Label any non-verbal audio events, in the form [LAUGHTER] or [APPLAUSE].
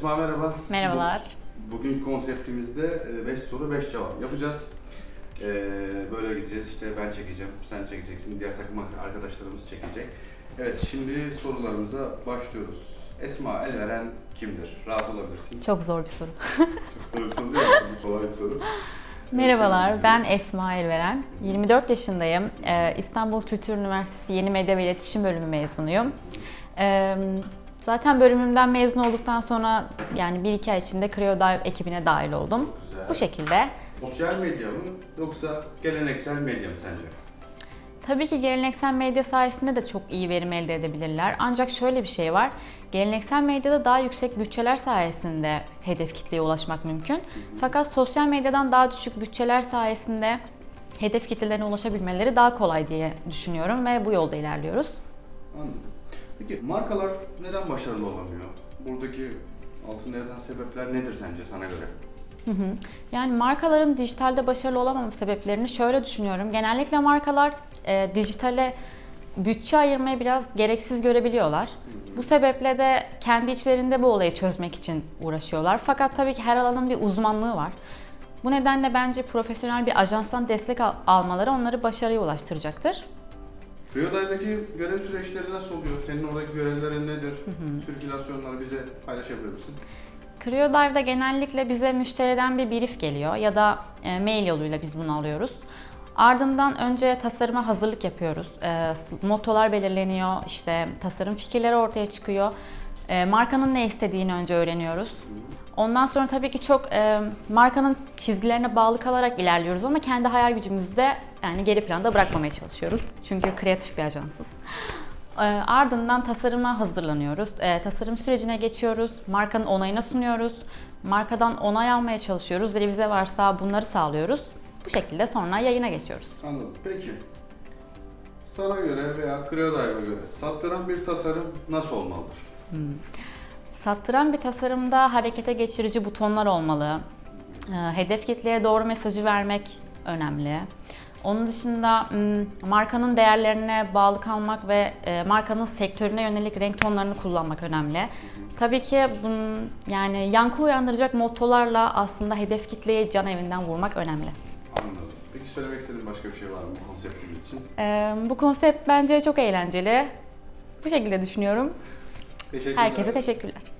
Esma merhaba. Merhabalar. Bu- Bugün konseptimizde 5 soru 5 cevap yapacağız. Ee, Böyle gideceğiz işte ben çekeceğim, sen çekeceksin, diğer takım arkadaşlarımız çekecek. Evet şimdi sorularımıza başlıyoruz. Esma Elveren kimdir? Rahat olabilirsin. Çok zor bir soru. [LAUGHS] Çok zor bir soru değil mi? Kolay bir soru. Merhabalar, ben Esma Elveren. 24 yaşındayım. Ee, İstanbul Kültür Üniversitesi Yeni Medya ve İletişim Bölümü mezunuyum. Zaten bölümümden mezun olduktan sonra yani bir iki ay içinde CreoDive ekibine dahil oldum. Güzel. Bu şekilde. Sosyal medya mı yoksa geleneksel medya mı sence? Tabii ki geleneksel medya sayesinde de çok iyi verim elde edebilirler. Ancak şöyle bir şey var. Geleneksel medyada daha yüksek bütçeler sayesinde hedef kitleye ulaşmak mümkün. Fakat sosyal medyadan daha düşük bütçeler sayesinde hedef kitlelerine ulaşabilmeleri daha kolay diye düşünüyorum ve bu yolda ilerliyoruz. Anladım. Peki markalar neden başarılı olamıyor? Buradaki altında yatan sebepler nedir sence sana göre? Hı hı. Yani markaların dijitalde başarılı olamama sebeplerini şöyle düşünüyorum. Genellikle markalar e, dijitale bütçe ayırmayı biraz gereksiz görebiliyorlar. Bu sebeple de kendi içlerinde bu olayı çözmek için uğraşıyorlar. Fakat tabii ki her alanın bir uzmanlığı var. Bu nedenle bence profesyonel bir ajanstan destek al- almaları onları başarıya ulaştıracaktır. Rio'daki görev süreçleri nasıl oluyor? Senin oradaki görevlerin nedir? Sirkülasyonları bize paylaşabilir misin? CreoDive'da genellikle bize müşteriden bir brief geliyor ya da e, mail yoluyla biz bunu alıyoruz. Ardından önce tasarıma hazırlık yapıyoruz. E, mottolar belirleniyor, işte tasarım fikirleri ortaya çıkıyor. E, markanın ne istediğini önce öğreniyoruz. Ondan sonra tabii ki çok e, markanın çizgilerine bağlı kalarak ilerliyoruz ama kendi hayal gücümüzü de yani geri planda bırakmamaya çalışıyoruz. Çünkü kreatif bir ajansız. E, Ardından tasarıma hazırlanıyoruz. E, tasarım sürecine geçiyoruz. Markanın onayına sunuyoruz. Markadan onay almaya çalışıyoruz. Revize varsa bunları sağlıyoruz. Bu şekilde sonra yayına geçiyoruz. Anladım. Peki. Sana göre veya Creodive'a göre sattıran bir tasarım nasıl olmalıdır? Sattıran bir tasarımda harekete geçirici butonlar olmalı. E, Hedef kitleye doğru mesajı vermek önemli. Onun dışında m, markanın değerlerine bağlı kalmak ve e, markanın sektörüne yönelik renk tonlarını kullanmak önemli. Tabii ki bunun yani yankı uyandıracak mottolarla aslında hedef kitleye can evinden vurmak önemli. Anladım. Peki söylemek istediğin başka bir şey var mı bu konseptimiz için? E, Bu konsept bence çok eğlenceli. Bu şekilde düşünüyorum. Herkese teşekkürler.